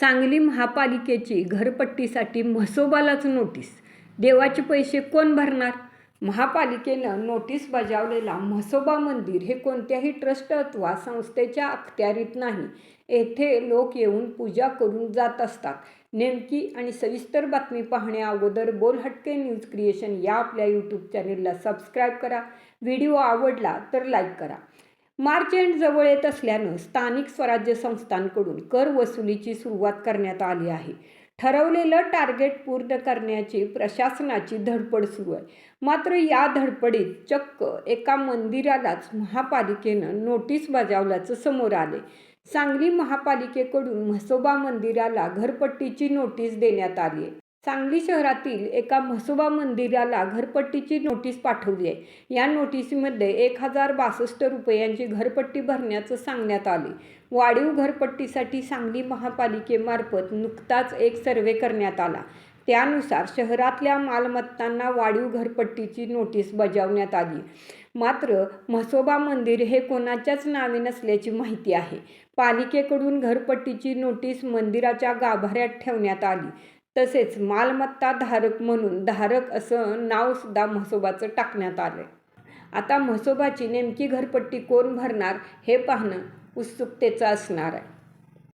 सांगली महापालिकेची घरपट्टीसाठी म्हसोबालाच नोटीस. देवाचे पैसे कोण भरणार? महापालिकेनं नोटीस बजावलेला म्हसोबा मंदिर हे कोणत्याही ट्रस्ट अथवा संस्थेच्या अखत्यारीत नाही. येथे लोक येऊन पूजा करून जात असतात. नेमकी आणि सविस्तर बातमी पाहण्या अगोदर बोलहटके न्यूज क्रिएशन या आपल्या यूट्यूब चॅनेलला सबस्क्राईब करा. व्हिडिओ आवडला तर लाईक करा. मार्च एंड जवळ येत असल्यानं स्थानिक स्वराज्य संस्थांकडून कर वसुलीची सुरुवात करण्यात आली आहे. ठरवलेलं टार्गेट पूर्ण करण्याची प्रशासनाची धडपड सुरू आहे. मात्र या धडपडीत चक्क एका मंदिरालाच महापालिकेनं नोटीस बजावल्याचं समोर आले. सांगली महापालिकेकडून म्हसोबा मंदिराला घरपट्टीची नोटीस देण्यात आली आहे. सांगली शहरातील एका म्हसोबा मंदिराला घरपट्टीची नोटीस पाठवली आहे. या नोटीसीमध्ये एक हजार बासष्ट रुपयांची घरपट्टी भरण्याचं सांगण्यात आले. वाढीव घरपट्टीसाठी सांगली महापालिकेमार्फत नुकताच एक सर्वे करण्यात आला. त्यानुसार शहरातल्या मालमत्तांना वाढीव घरपट्टीची नोटीस बजावण्यात आली. मात्र म्हसोबा मंदिर हे कोणाच्याच नावे नसल्याची माहिती आहे. पालिकेकडून घरपट्टीची नोटीस मंदिराच्या गाभाऱ्यात ठेवण्यात आली. तसेच मालमत्ता धारक म्हणून धारक असं नावसुद्धा म्हसोबाचं टाकण्यात आलं आता म्हसोबाची नेमकी घरपट्टी कोण भरणार हे पाहणं उत्सुकतेचं असणार आहे.